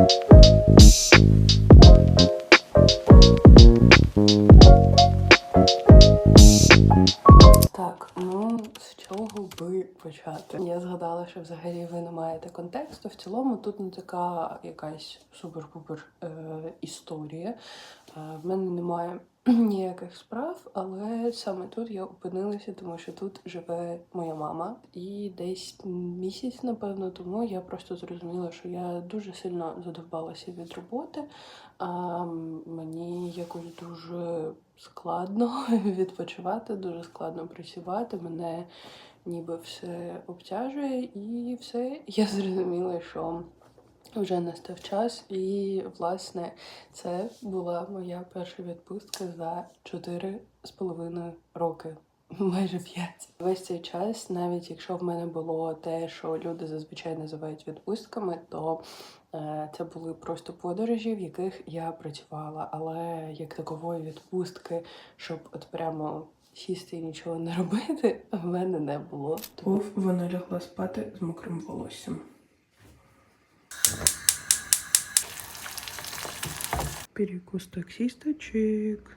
Так, ну з чого би почати? Я згадала, що взагалі ви не маєте контексту. В цілому тут не така якась супер-пупер е, історія. Е, в мене немає ніяких справ, але саме тут я опинилася, тому що тут живе моя мама. І десь місяць, напевно, тому я просто зрозуміла, що я дуже сильно задовбалася від роботи. А мені якось дуже складно відпочивати, дуже складно працювати. Мене ніби все обтяжує, і все. Я зрозуміла, що вже настав час, і власне це була моя перша відпустка за чотири з половиною роки. Майже п'ять. Весь цей час, навіть якщо в мене було те, що люди зазвичай називають відпустками, то е, це були просто подорожі, в яких я працювала. Але як такової відпустки, щоб от прямо сісти і нічого не робити, в мене не було. Тому вона лягла спати з мокрим волоссям. Перекус таксисточек.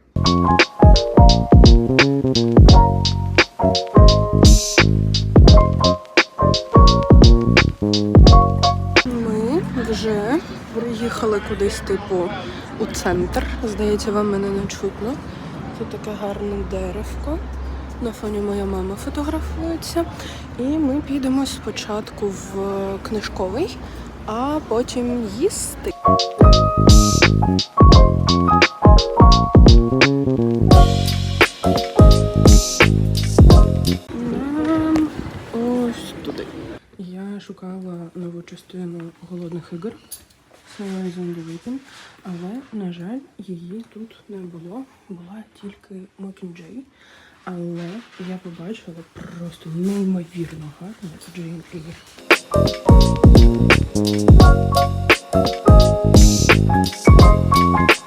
Ми вже приїхали кудись, типу, у центр. Здається, вам мене не чутно. Тут таке гарне деревко. На фоні моя мама фотографується. І ми підемо спочатку в книжковий, а потім їсти. Я шукала нову частину голодних ігор Sunrise on the але, на жаль, її тут не було. Була тільки Mockingjay. Але я побачила просто неймовірно гарну Джейн Awesome.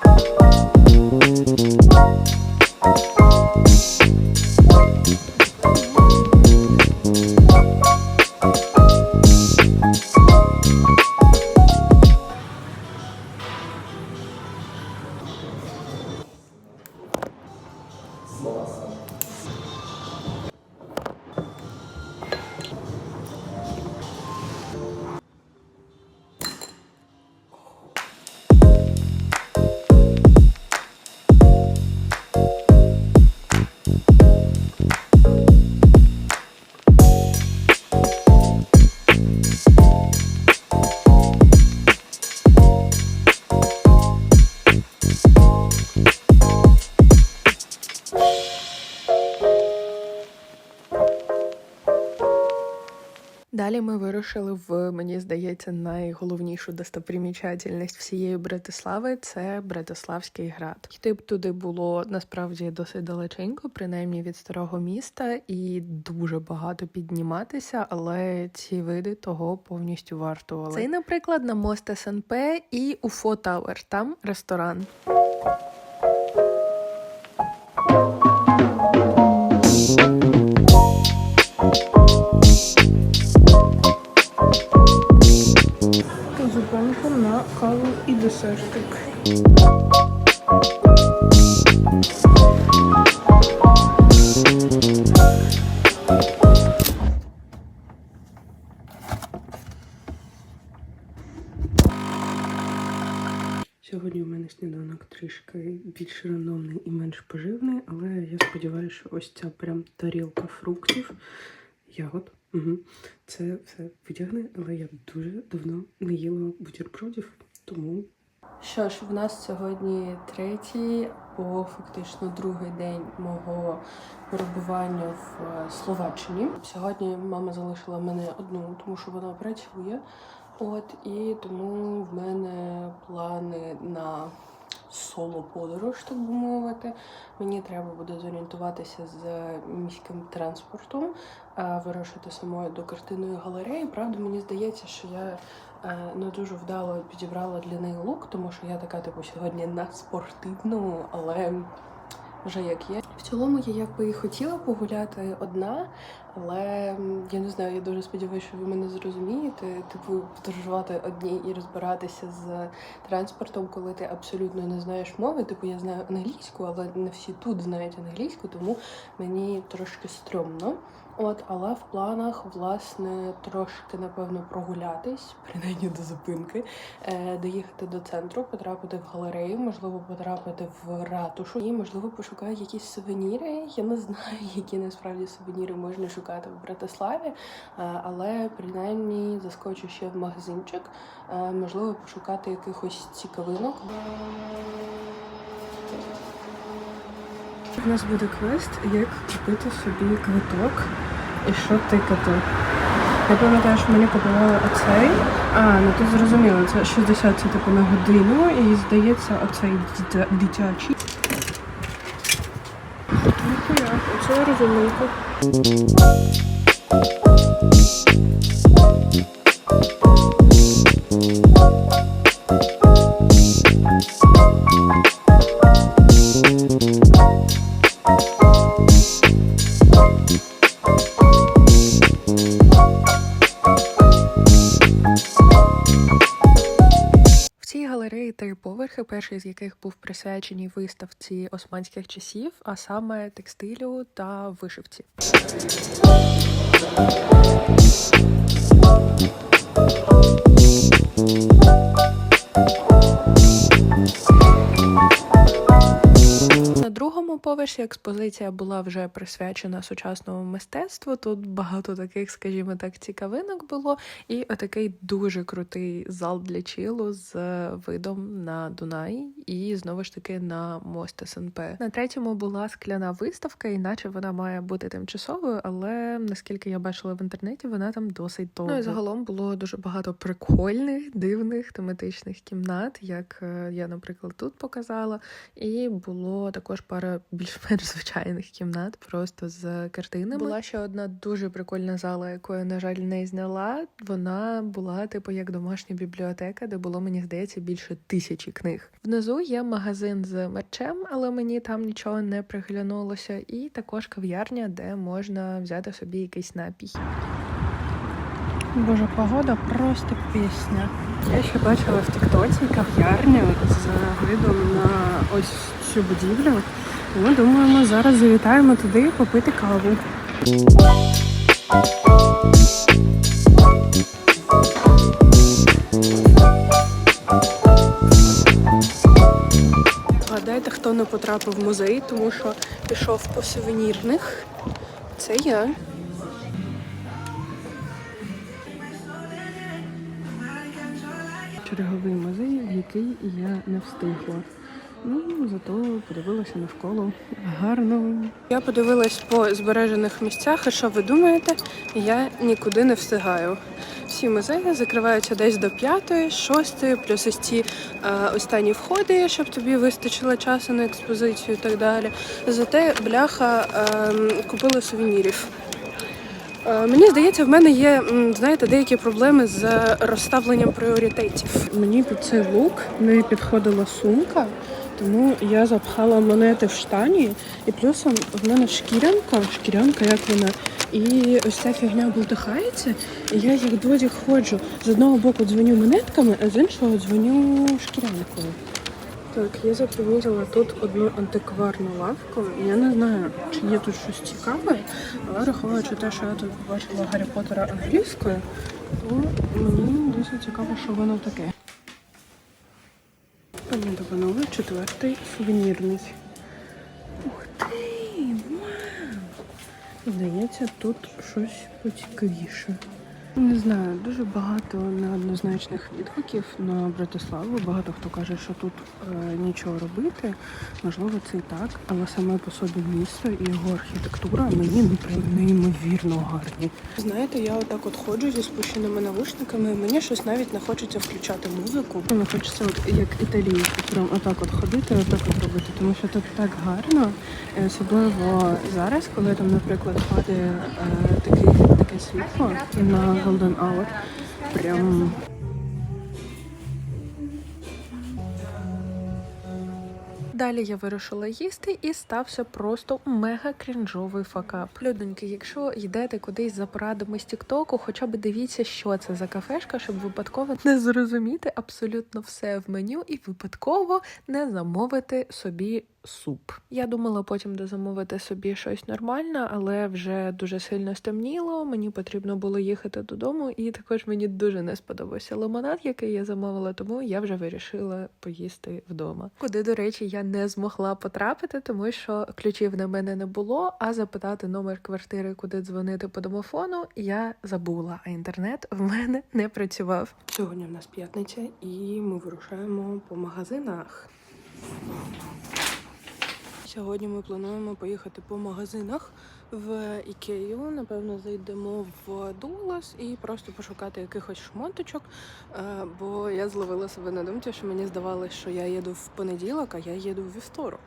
Далі ми вирушили в, мені здається, найголовнішу достопримічательність всієї Братислави це Братиславський град. Йти б туди було насправді досить далеченько, принаймні від старого міста, і дуже багато підніматися, але ці види того повністю вартували. Це, наприклад, на мост СНП і Уфо Тауер. Там ресторан. 40 штук. Сьогодні у мене сніданок трішки більш рандомний і менш поживний, але я сподіваюся, що ось ця прям тарілка фруктів, ягод. Угу. Це все витягне, але я дуже давно не їла бутербродів, тому що ж, в нас сьогодні третій, або фактично другий день мого перебування в е, Словаччині. Сьогодні мама залишила мене одну, тому що вона працює. От і тому в мене плани на соло-подорож, так би мовити. Мені треба буде зорієнтуватися з міським транспортом, вирушити самою до картинної галереї. Правда, мені здається, що я е, не дуже вдало підібрала для неї лук, тому що я така, типу, сьогодні на спортивному, але вже як є. В цілому я якби і хотіла погуляти одна, але я не знаю, я дуже сподіваюся, що ви мене зрозумієте. Типу, подорожувати одній і розбиратися з транспортом, коли ти абсолютно не знаєш мови. Типу, я знаю англійську, але не всі тут знають англійську, тому мені трошки стрьомно. От, але в планах, власне, трошки, напевно, прогулятись, принаймні до зупинки, е, доїхати до центру, потрапити в галерею, можливо, потрапити в ратушу і, можливо, пошукаю якісь сувеніри. Я не знаю, які насправді сувеніри можна шукати в Братиславі, е, але принаймні заскочу ще в магазинчик, е, можливо, пошукати якихось цікавинок. У нас буде квест, як купити собі квиток і що тикати. Я пам'ятаю, що мені купували оцей. А, ну тут зрозуміло, це 60 це типу на годину, і здається, оцей дитя- дитячий. Ніхуя, оце розумненько. Галереї три поверхи, перший з яких був присвячений виставці османських часів, а саме текстилю та вишивці. На поверсі експозиція була вже присвячена сучасному мистецтву. Тут багато таких, скажімо так, цікавинок було, і отакий дуже крутий зал для чилу з видом на Дунай і знову ж таки на мост СНП. На третьому була скляна виставка, іначе вона має бути тимчасовою, але наскільки я бачила в інтернеті, вона там досить довго. Ну і загалом було дуже багато прикольних, дивних тематичних кімнат, як е, я, наприклад, тут показала. І було також пара більш-менш звичайних кімнат, просто з картинами. Була ще одна дуже прикольна зала, яку я, на жаль, не зняла. Вона була типу як домашня бібліотека, де було, мені здається, більше тисячі книг. Внизу є магазин з мерчем, але мені там нічого не приглянулося. І також кав'ярня, де можна взяти собі якийсь напій. Боже, погода просто пісня. Я ще бачила в Тіктоці кав'ярню з видом на ось цю будівлю. Ми думаємо, зараз завітаємо туди попити каву. Гадайте, хто не потрапив в музей, тому що пішов по сувенірних. Це я. черговий музей, в який я не встигла. Ну, зато подивилася на школу. Гарно. Я подивилась по збережених місцях, і що ви думаєте? Я нікуди не встигаю. Всі музеї закриваються десь до п'ятої, шостої, плюс ось ці е, останні входи, щоб тобі вистачило часу на експозицію і так далі. Зате бляха е, купила сувенірів. Е, Мені здається, в мене є, знаєте, деякі проблеми з розставленням пріоритетів. Мені під цей лук не підходила сумка, тому я запхала монети в штані, і плюсом в мене шкірянка, шкірянка, як вона, і ось ця фігня бултихається, і я як додік ходжу. З одного боку дзвоню монетками, а з іншого дзвоню шкірянкою. Так, я запримітила тут одну антикварну лавку. Я не знаю, чи є тут щось цікаве, але враховуючи те, що я тут побачила Гаррі Поттера англійською, то мені досить цікаво, що воно таке. Пані Добанова, четвертий сувенірний. Ух ти! Вау! Здається, тут щось поцікавіше. Не знаю, дуже багато неоднозначних відгуків на Братиславу. Багато хто каже, що тут е, нічого робити. Можливо, це і так, але саме по собі місто і його архітектура мені неймовірно гарні. Знаєте, я отак от ходжу зі спущеними навушниками. і Мені щось навіть не хочеться включати музику. Мені хочеться, от як італійці, прям отак от ходити, отак от робити, тому що тут так гарно, особливо зараз, коли там, наприклад, падає е, таке світло на Golden Hour. Прям Далі я вирішила їсти і стався просто мега крінжовий факап. Людоньки, якщо йдете кудись за порадами з Тіктоку, хоча б дивіться, що це за кафешка, щоб випадково не зрозуміти абсолютно все в меню і випадково не замовити собі суп. Я думала потім дозамовити собі щось нормальне, але вже дуже сильно стемніло. Мені потрібно було їхати додому, і також мені дуже не сподобався лимонад, який я замовила, тому я вже вирішила поїсти вдома. Куди, до речі, я не змогла потрапити, тому що ключів на мене не було. А запитати номер квартири, куди дзвонити по домофону, я забула. А інтернет в мене не працював. Сьогодні в нас п'ятниця, і ми вирушаємо по магазинах. Сьогодні ми плануємо поїхати по магазинах в Ікею. Напевно, зайдемо в Дулас і просто пошукати якихось шмоточок. Е, Бо я зловила себе на думці, що мені здавалося, що я їду в понеділок, а я їду в вівторок.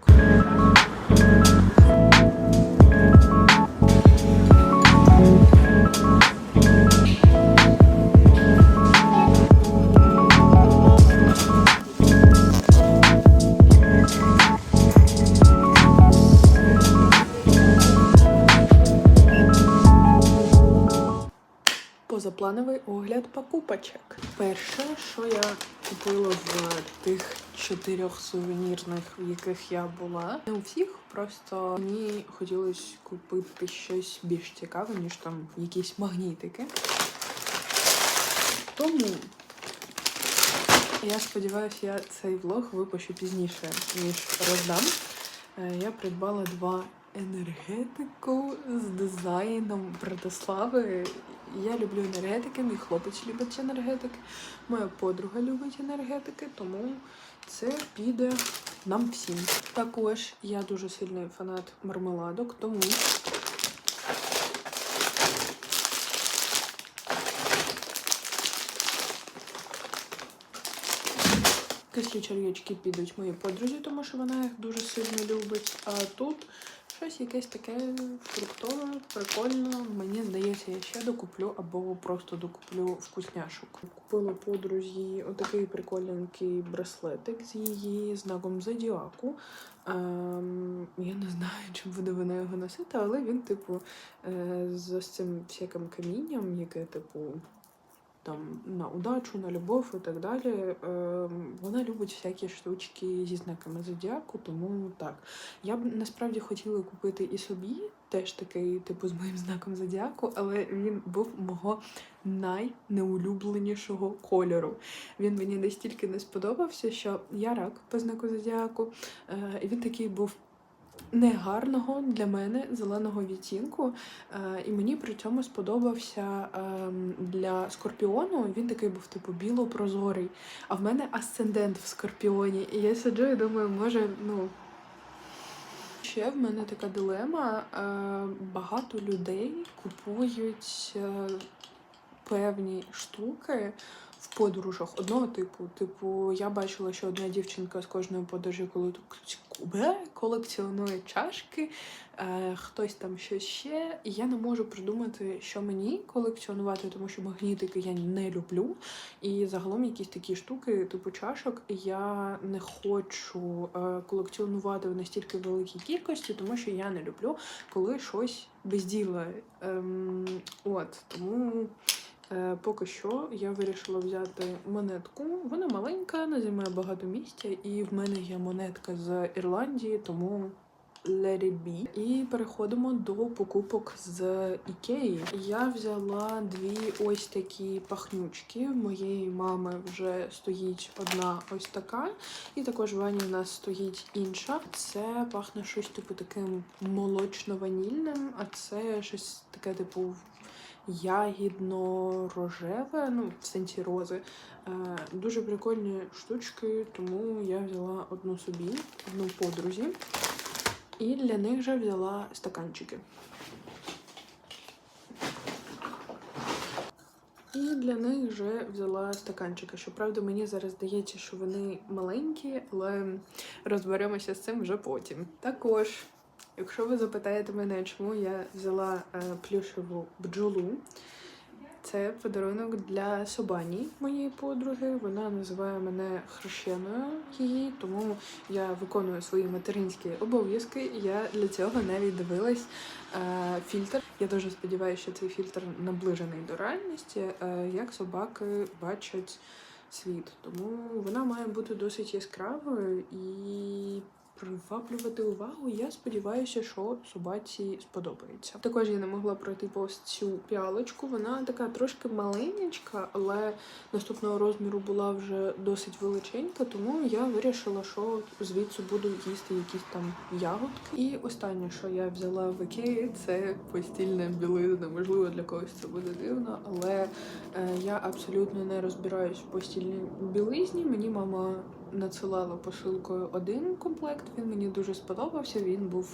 Позаплановий огляд покупочок. Перше, що я купила в тих чотирьох сувенірних, в яких я була. Не у всіх, просто мені хотілося купити щось більш цікаве, ніж там якісь магнітики. Тому я сподіваюся, я цей влог випущу пізніше, ніж роздам. Е, Я придбала два енергетику з дизайном Братислави. Я люблю енергетики, мій хлопець любить енергетики, моя подруга любить енергетики, тому це піде нам всім. Також я дуже сильний фанат мармеладок, тому Кислі черв'ячки підуть моїй подрузі, тому що вона їх дуже сильно любить. А тут щось якесь таке фруктове, прикольне. Мені здається, я ще докуплю або просто докуплю вкусняшок. Купила подрузі отакий прикольненький браслетик з її знаком зодіаку. Ем, я не знаю, чи буде вона його носити, але він, типу, е, з ось цим всяким камінням, яке, типу, там на удачу, на любов і так далі. Вона любить всякі штучки зі знаками зодіаку, тому так. Я б насправді хотіла купити і собі теж такий, типу, з моїм знаком зодіаку, але він був мого найнеулюбленішого кольору. Він мені настільки не сподобався, що я рак по знаку зодіаку, е, і він такий був. Негарного для мене зеленого відтінку, е, і мені при цьому сподобався ем, для скорпіону. Він такий був типу біло-прозорий. А в мене асцендент в скорпіоні. І я сиджу і думаю, може, ну. Ще в мене така дилема. Е, багато людей купують е, певні штуки в подорожах одного типу. Типу, я бачила, що одна дівчинка з кожної подорожі, коли кубе колекціонує чашки, е, хтось там щось ще. І я не можу придумати, що мені колекціонувати, тому що магнітики я не люблю. І загалом якісь такі штуки, типу чашок, я не хочу е, колекціонувати в настільки великій кількості, тому що я не люблю, коли щось без діла. Ем, от тому. Е, Поки що я вирішила взяти монетку. Вона маленька, не займає багато місця, і в мене є монетка з Ірландії, тому let it be. І переходимо до покупок з Ікеї. Я взяла дві ось такі пахнючки. В моєї мами вже стоїть одна ось така, і також в Вані в нас стоїть інша. Це пахне щось типу таким молочно-ванільним, а це щось таке, типу ягідно-рожеве, ну, в сенсі рози. Е, Дуже прикольні штучки, тому я взяла одну собі, одну подрузі. І для них же взяла стаканчики. І для них вже взяла стаканчики. Щоправда, мені зараз здається, що вони маленькі, але розберемося з цим вже потім. Також Якщо ви запитаєте мене, чому я взяла е, плюшеву бджолу, це подарунок для Собані, моєї подруги. Вона називає мене хрещеною її, тому я виконую свої материнські обов'язки. Я для цього навіть дивилась е, фільтр. Я дуже сподіваюся, що цей фільтр наближений до реальності, е, як собаки бачать світ. Тому вона має бути досить яскравою і приваблювати увагу. Я сподіваюся, що собаці сподобається. Також я не могла пройти повз цю піалочку. Вона така трошки маленька, але наступного розміру була вже досить величенька, тому я вирішила, що звідси буду їсти якісь там ягодки. І останнє, що я взяла в Ікеї, це постільна білизна. Можливо, для когось це буде дивно, але е, я абсолютно не розбираюсь в постільній білизні. Мені мама надсилала посилкою один комплект. Він мені дуже сподобався. Він був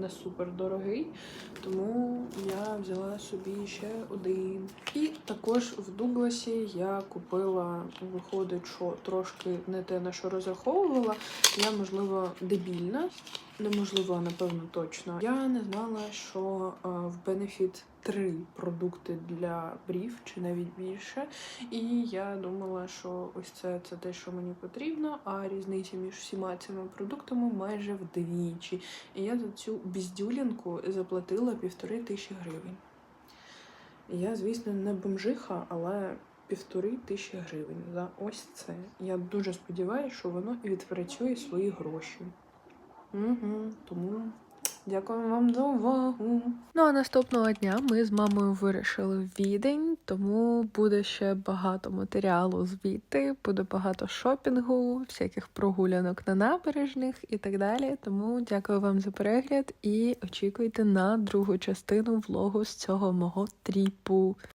не супер дорогий, тому я взяла собі ще один. І також в Дугласі я купила, виходить, що трошки не те на що розраховувала. Я, можливо, дебільна. Неможливо, напевно, точно. Я не знала, що е, в Benefit три продукти для брів, чи навіть більше. І я думала, що ось це, це те, що мені потрібно, а різниця між всіма цими продуктами майже вдвічі. І я за цю біздюлінку заплатила півтори тисячі гривень. Я, звісно, не бомжиха, але півтори тисячі гривень за ось це. Я дуже сподіваюся, що воно відпрацює свої гроші. Угу, тому дякую вам за увагу. Ну а наступного дня ми з мамою вирішили в відень, тому буде ще багато матеріалу звідти, буде багато шопінгу, всяких прогулянок на набережних і так далі. Тому дякую вам за перегляд і очікуйте на другу частину влогу з цього мого тріпу.